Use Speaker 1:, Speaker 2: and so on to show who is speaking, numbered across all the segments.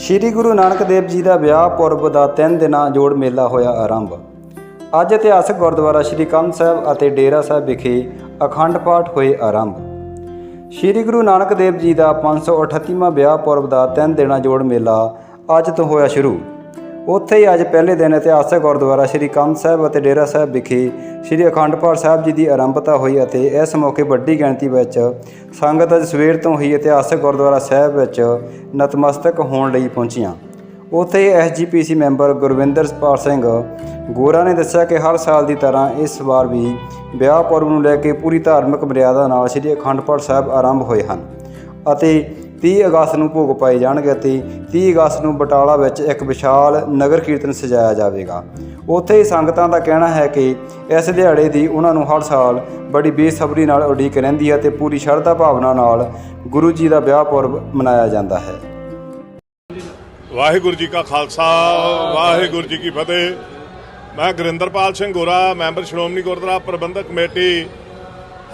Speaker 1: ਸ੍ਰੀ ਗੁਰੂ ਨਾਨਕ ਦੇਵ ਜੀ ਦਾ ਵਿਆਹ ਪੁਰਬ ਦਾ ਤਿੰਨ ਦਿਨਾਂ ਜੋੜ ਮੇਲਾ ਹੋਇਆ ਆਰੰਭ। ਅੱਜ ਇਤਿਹਾਸਕ ਗੁਰਦੁਆਰਾ ਸ੍ਰੀ ਕੰਧ ਸਾਹਿਬ ਅਤੇ ਡੇਰਾ ਸਾਹਿਬ ਵਿਖੇ ਅਖੰਡ ਪਾਠ ਹੋਏ ਆਰੰਭ। ਸ੍ਰੀ ਗੁਰੂ ਨਾਨਕ ਦੇਵ ਜੀ ਦਾ 538ਵਾਂ ਵਿਆਹ ਪੁਰਬ ਦਾ ਤਿੰਨ ਦਿਨਾਂ ਜੋੜ ਮੇਲਾ ਅੱਜ ਤੋਂ ਹੋਇਆ ਸ਼ੁਰੂ। ਉੱਥੇ ਹੀ ਅੱਜ ਪਹਿਲੇ ਦਿਨ ਇਤਿਹਾਸਕ ਗੁਰਦੁਆਰਾ ਸ੍ਰੀ ਕੰਧ ਸਾਹਿਬ ਅਤੇ ਡੇਰਾ ਸਾਹਿਬ ਵਿਖੇ ਸ੍ਰੀ ਅਖੰਡ ਪਾਠ ਸਾਹਿਬ ਜੀ ਦੀ ਆਰੰਭਤਾ ਹੋਈ ਅਤੇ ਇਸ ਮੌਕੇ ਵੱਡੀ ਗਿਣਤੀ ਵਿੱਚ ਸੰਗਤ ਅੱਜ ਸਵੇਰ ਤੋਂ ਹੀ ਇਤਿਹਾਸਕ ਗੁਰਦੁਆਰਾ ਸਾਹਿਬ ਵਿੱਚ ਨਤਮਸਤਕ ਹੋਣ ਲਈ ਪਹੁੰਚੀਆਂ। ਉੱਥੇ ਐਸਜੀਪੀਸੀ ਮੈਂਬਰ ਗੁਰਵਿੰਦਰ ਪਾਲ ਸਿੰਘ ਗੋਰਾ ਨੇ ਦੱਸਿਆ ਕਿ ਹਰ ਸਾਲ ਦੀ ਤਰ੍ਹਾਂ ਇਸ ਵਾਰ ਵੀ ਵਿਆਹ ਪੁਰਬ ਨੂੰ ਲੈ ਕੇ ਪੂਰੀ ਧਾਰਮਿਕ ਮਰਿਆਦਾ ਨਾਲ ਸ੍ਰੀ ਅਖੰਡ ਪਾਠ ਸਾਹਿਬ ਆਰੰਭ ਹੋਏ ਹਨ ਅਤੇ 30 ਅਗਸਤ ਨੂੰ ਭੋਗ ਪਾਏ ਜਾਣਗੇ ਅਤੇ 30 ਅਗਸਤ ਨੂੰ ਬਟਾਲਾ ਵਿੱਚ ਇੱਕ ਵਿਸ਼ਾਲ ਨਗਰ ਕੀਰਤਨ ਸਜਾਇਆ ਜਾਵੇਗਾ। ਉੱਥੇ ਹੀ ਸੰਗਤਾਂ ਦਾ ਕਹਿਣਾ ਹੈ ਕਿ ਇਸ ਦਿਹਾੜੇ ਦੀ ਉਹਨਾਂ ਨੂੰ ਹਰ ਸਾਲ ਬੜੀ ਬੇਸਬਰੀ ਨਾਲ ਉਡੀਕ ਰਹਿੰਦੀ ਹੈ ਤੇ ਪੂਰੀ ਸ਼ਰਧਾ ਭਾਵਨਾ ਨਾਲ ਗੁਰੂ ਜੀ ਦਾ ਵਿਆਹ ਪੁਰਬ ਮਨਾਇਆ ਜਾਂਦਾ ਹੈ।
Speaker 2: ਵਾਹਿਗੁਰੂ ਜੀ ਕਾ ਖਾਲਸਾ, ਵਾਹਿਗੁਰੂ ਜੀ ਕੀ ਫਤਿਹ। ਮੈਂ ਗੁਰਿੰਦਰਪਾਲ ਸਿੰਘ ਗੋਰਾ, ਮੈਂਬਰ ਸ਼੍ਰੋਮਣੀ ਗੁਰਦੁਆਰਾ ਪ੍ਰਬੰਧਕ ਕਮੇਟੀ,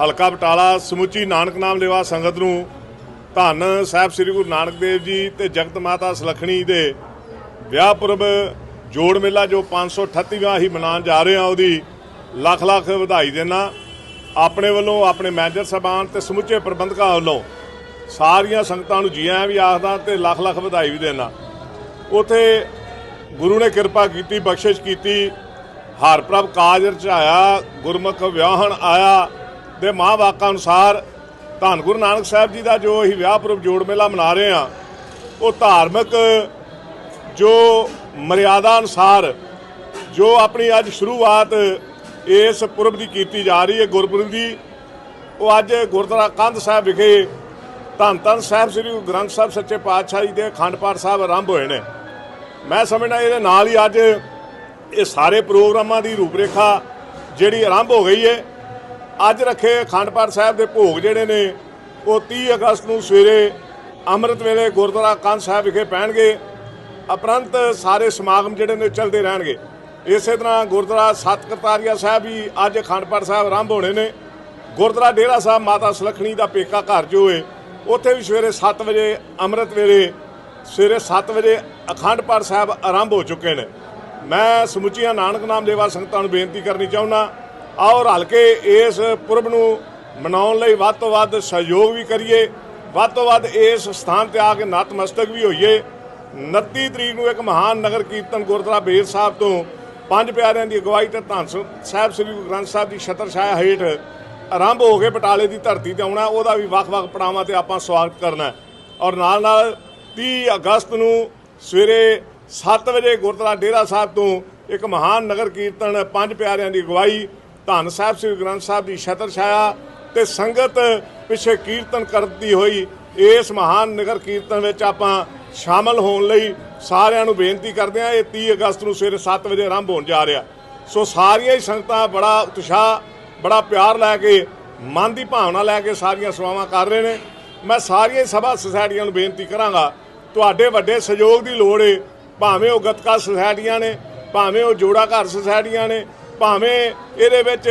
Speaker 2: ਹਲਕਾ ਬਟਾਲਾ, ਸਮੁੱਚੀ ਨਾਨਕ ਨਾਮ ਲੇਵਾ ਸੰਗਤ ਨੂੰ ਧੰਨ ਸਾਹਿਬ ਸ੍ਰੀ ਗੁਰੂ ਨਾਨਕ ਦੇਵ ਜੀ ਤੇ ਜਗਤ ਮਾਤਾ ਸੁਲੱਖਣੀ ਦੇ ਵਿਆਹ ਪੁਰਬ ਜੋੜ ਮੇਲਾ ਜੋ 538ਵਾਂ ਹੀ ਮਨਾਉਣ ਜਾ ਰਹੇ ਹਾਂ, ਉਹਦੀ ਲੱਖ ਲੱਖ ਵਧਾਈ ਦੇਣਾ ਆਪਣੇ ਵੱਲੋਂ, ਆਪਣੇ ਮੈਨੇਜਰ ਸਾਹਿਬਾਨ ਤੇ ਸਮੁੱਚੇ ਪ੍ਰਬੰਧਕਾਂ ਵੱਲੋਂ ਸਾਰੀਆਂ ਸੰਗਤਾਂ ਨੂੰ ਜੀ ਆਇਆਂ ਵੀ ਆਖਦਾ ਤੇ ਲੱਖ ਲੱਖ ਵਧਾਈ ਵੀ ਦੇਣਾ ਉਥੇ ਗੁਰੂ ਨੇ ਕਿਰਪਾ ਕੀਤੀ, ਬਖਸ਼ਿਸ਼ ਕੀਤੀ, ਹਰ ਪ੍ਰਭ ਕਾਜ ਰਚਾਇਆ, ਗੁਰਮੁਖ ਵਿਆਹਣ ਆਇਆ ਦੇ ਮਾਂ ਵਾਕਾਂ ਅਨੁਸਾਰ ਧੰਨ ਗੁਰੂ ਨਾਨਕ ਸਾਹਿਬ ਜੀ ਦਾ ਜੋ ਅਸੀਂ ਵਿਆਹ ਪੁਰਬ ਜੋੜ ਮੇਲਾ ਮਨਾ ਰਹੇ ਹਾਂ, ਉਹ ਧਾਰਮਿਕ ਜੋ ਮਰਿਆਦਾ ਅਨੁਸਾਰ ਜੋ ਆਪਣੀ ਅੱਜ ਸ਼ੁਰੂਆਤ ਇਸ ਪੁਰਬ ਦੀ ਕੀਤੀ ਜਾ ਰਹੀ ਹੈ, ਗੁਰਪੁਰਬ ਦੀ, ਉਹ ਅੱਜ ਗੁਰਦੁਆਰਾ ਕੰਧ ਸਾਹਿਬ ਵਿਖੇ ਧੰਨ ਧੰਨ ਸਾਹਿਬ ਸ੍ਰੀ ਗੁਰੂ ਗ੍ਰੰਥ ਸਾਹਿਬ ਸੱਚੇ ਪਾਤਸ਼ਾਹ ਜੀ ਦੇ ਅਖੰਡ ਪਾਠ ਸਾਹਿਬ ਆਰੰਭ ਹੋਏ ਨੇ। ਮੈਂ ਸਮਝਦਾ ਇਹਦੇ ਨਾਲ ਹੀ ਅੱਜ ਇਹ ਸਾਰੇ ਪ੍ਰੋਗਰਾਮਾਂ ਦੀ ਰੂਪਰੇਖਾ ਜਿਹੜੀ ਆਰੰਭ ਹੋ ਗਈ ਹੈ ਅੱਜ ਰੱਖੇ ਅਖੰਡ ਪਾਠ ਸਾਹਿਬ ਦੇ ਭੋਗ ਜਿਹੜੇ ਨੇ, ਉਹ 30 ਅਗਸਤ ਨੂੰ ਸਵੇਰੇ ਅੰਮ੍ਰਿਤ ਵੇਲੇ ਗੁਰਦੁਆਰਾ ਕੰਧ ਸਾਹਿਬ ਵਿਖੇ ਪੈਣਗੇ। ਉਪਰੰਤ ਸਾਰੇ ਸਮਾਗਮ ਜਿਹੜੇ ਨੇ ਚੱਲਦੇ ਰਹਿਣਗੇ। ਇਸੇ ਤਰ੍ਹਾਂ ਗੁਰਦੁਆਰਾ ਸਤ ਕਰਤਾਰੀਆ ਸਾਹਿਬ ਵੀ ਅੱਜ ਅਖੰਡ ਪਾਠ ਸਾਹਿਬ ਆਰੰਭ ਹੋਣੇ ਨੇ। ਗੁਰਦੁਆਰਾ ਡੇਰਾ ਸਾਹਿਬ ਮਾਤਾ ਸੁਲੱਖਣੀ ਦਾ ਪੇਕਾ ਘਰ ਜੋ ਹੈ ਉੱਥੇ ਵੀ ਸਵੇਰੇ 7 ਵਜੇ ਅੰਮ੍ਰਿਤ ਵੇਲੇ, ਸਵੇਰੇ 7 ਵਜੇ ਅਖੰਡ ਪਾਠ ਸਾਹਿਬ ਆਰੰਭ ਹੋ ਚੁੱਕੇ ਨੇ। ਮੈਂ ਸਮੁੱਚੀਆਂ ਨਾਨਕ ਨਾਮ ਲੇਵਾ ਸੰਗਤਾਂ ਨੂੰ ਬੇਨਤੀ ਕਰਨੀ ਚਾਹੁੰਦਾ ਆਓ ਰਲ ਕੇ ਇਸ ਪੁਰਬ ਨੂੰ ਮਨਾਉਣ ਲਈ ਵੱਧ ਤੋਂ ਵੱਧ ਸਹਿਯੋਗ ਵੀ ਕਰੀਏ, ਵੱਧ ਤੋਂ ਵੱਧ ਇਸ ਸਥਾਨ ਤੇ ਆ ਕੇ ਨਤਮਸਤਕ ਵੀ ਹੋਈਏ। 29 ਤਰੀਕ ਨੂੰ ਇੱਕ ਮਹਾਨ ਨਗਰ ਕੀਰਤਨ ਗੁਰਦੁਆਰਾ ਬੇਰ ਸਾਹਿਬ ਤੋਂ ਪੰਜ ਪਿਆਰਿਆਂ ਦੀ ਅਗਵਾਈ ਤੇ ਧੰਨ ਸਾਹਿਬ ਸ੍ਰੀ ਗੁਰੂ ਗ੍ਰੰਥ ਸਾਹਿਬ ਦੀ ਛਤਰ ਛਾਇਆ ਹੇਠ ਆਰੰਭ ਹੋ ਕੇ ਬਟਾਲੇ ਦੀ ਧਰਤੀ ਤੇ ਆਉਣਾ, ਉਹਦਾ ਵੀ ਵੱਖ-ਵੱਖ ਪੜਾਵਾਂ ਤੇ ਆਪਾਂ ਸਵਾਗਤ ਕਰਨਾ ਔਰ ਨਾਲ ਨਾਲ 30 ਅਗਸਤ ਨੂੰ ਸਵੇਰੇ 7 ਵਜੇ ਗੁਰਦੁਆਰਾ ਡੇਰਾ ਸਾਹਿਬ ਤੋਂ ਇੱਕ ਮਹਾਨ ਨਗਰ ਕੀਰਤਨ ਪੰਜ ਪਿਆਰਿਆਂ ਦੀ ਅਗਵਾਈ ਧੰਨ ਸਾਹਿਬ, ਸ੍ਰੀ ਗ੍ਰੰਥ ਸਾਹਿਬ ਦੀ ਛਤਰ ਛਾਇਆ ਤੇ ਸੰਗਤ ਪਿੱਛੇ ਕੀਰਤਨ ਕਰਦੀ ਹੋਈ, ਇਸ ਮਹਾਨ ਨਗਰ ਕੀਰਤਨ ਵਿੱਚ ਆਪਾਂ ਸ਼ਾਮਲ ਹੋਣ ਲਈ ਸਾਰਿਆਂ ਨੂੰ ਬੇਨਤੀ ਕਰਦੇ ਹਾਂ, ਇਹ 30 ਅਗਸਤ ਨੂੰ ਸਵੇਰੇ 7 ਵਜੇ ਆਰੰਭ ਹੋਣ ਜਾ ਰਿਹਾ। ਸੋ ਸਾਰੀਆਂ ਹੀ ਸੰਗਤਾਂ ਬੜਾ ਉਤਸ਼ਾਹ, ਬੜਾ ਪਿਆਰ ਲੈ ਕੇ, ਮਨ ਦੀ ਭਾਵਨਾ ਲੈ ਕੇ ਸਾਰੀਆਂ ਸੇਵਾਵਾਂ ਕਰ ਰਹੇ ਨੇ। ਮੈਂ ਸਾਰੀਆਂ ਹੀ ਸਭਾ ਸੁਸਾਇਟੀਆਂ ਨੂੰ ਬੇਨਤੀ ਕਰਾਂਗਾ, ਤੁਹਾਡੇ ਵੱਡੇ ਸਹਿਯੋਗ ਦੀ ਲੋੜ ਏ। ਭਾਵੇਂ ਉਹ ਗਤਕਾ ਸੁਸਾਇਟੀਆਂ ਨੇ, ਭਾਵੇਂ ਉਹ ਜੋੜਾ ਘਰ ਸੁਸਾਇਟੀਆਂ ਨੇ ਭਾਵੇਂ ਇਹਦੇ ਵਿੱਚ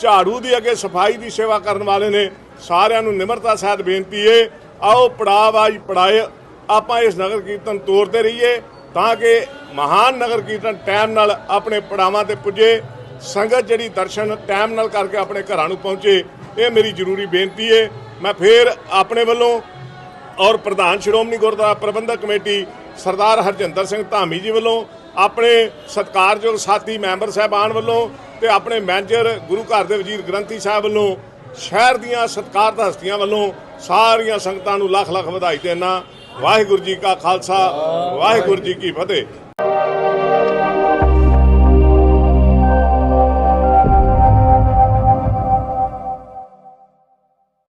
Speaker 2: ਝਾੜੂ ਦੀ ਅੱਗੇ ਸਫ਼ਾਈ ਦੀ ਸੇਵਾ ਕਰਨ ਵਾਲੇ ਨੇ, ਸਾਰਿਆਂ ਨੂੰ ਨਿਮਰਤਾ ਸਹਿਤ ਬੇਨਤੀ ਏ, ਆਓ ਪੜਾਵਾਜ ਪੜਾਏ, ਆਪਾਂ ਇਸ ਨਗਰ ਕੀਰਤਨ ਤੋਰਦੇ ਰਹੀਏ, ਤਾਂ ਕਿ ਮਹਾਨ ਨਗਰ ਕੀਰਤਨ ਟਾਈਮ ਨਾਲ ਆਪਣੇ ਪੜਾਵਾਂ ਤੇ ਪੁੱਜੇ, ਸੰਗਤ ਜਿਹੜੀ ਦਰਸ਼ਨ ਟਾਈਮ ਨਾਲ ਕਰਕੇ ਆਪਣੇ ਘਰਾਂ ਨੂੰ ਪਹੁੰਚੇ, ਇਹ ਮੇਰੀ ਜ਼ਰੂਰੀ ਬੇਨਤੀ ਏ। ਮੈਂ ਫੇਰ ਆਪਣੇ ਵੱਲੋਂ ਔਰ ਪ੍ਰਧਾਨ ਸ਼੍ਰੋਮਣੀ ਗੁਰਦੁਆਰਾ ਪ੍ਰਬੰਧਕ ਕਮੇਟੀ ਸਰਦਾਰ ਹਰਜਿੰਦਰ ਸਿੰਘ ਧਾਮੀ ਜੀ ਵੱਲੋਂ ਆਪਣੇ ਸਤਿਕਾਰਯੋਗ ਸਾਥੀ ਮੈਂਬਰ ਸਾਹਿਬਾਨ ਵੱਲੋਂ ਤੇ ਆਪਣੇ ਮੈਨੇਜਰ ਗੁਰੂ ਘਰ ਦੇ ਵਜ਼ੀਰ ਗ੍ਰੰਥੀ ਸਾਹਿਬ ਵੱਲੋਂ ਸ਼ਹਿਰ ਦੀਆਂ ਸਤਿਕਾਰਤ ਹਸਤੀਆਂ ਵੱਲੋਂ ਸਾਰੀਆਂ ਸੰਗਤਾਂ ਨੂੰ ਲੱਖ ਲੱਖ ਵਧਾਈ ਦੇਣਾ ਵਾਹਿਗੁਰੂ ਜੀ ਕਾ ਖਾਲਸਾ, ਵਾਹਿਗੁਰੂ ਜੀ ਕੀ ਫਤਿਹ।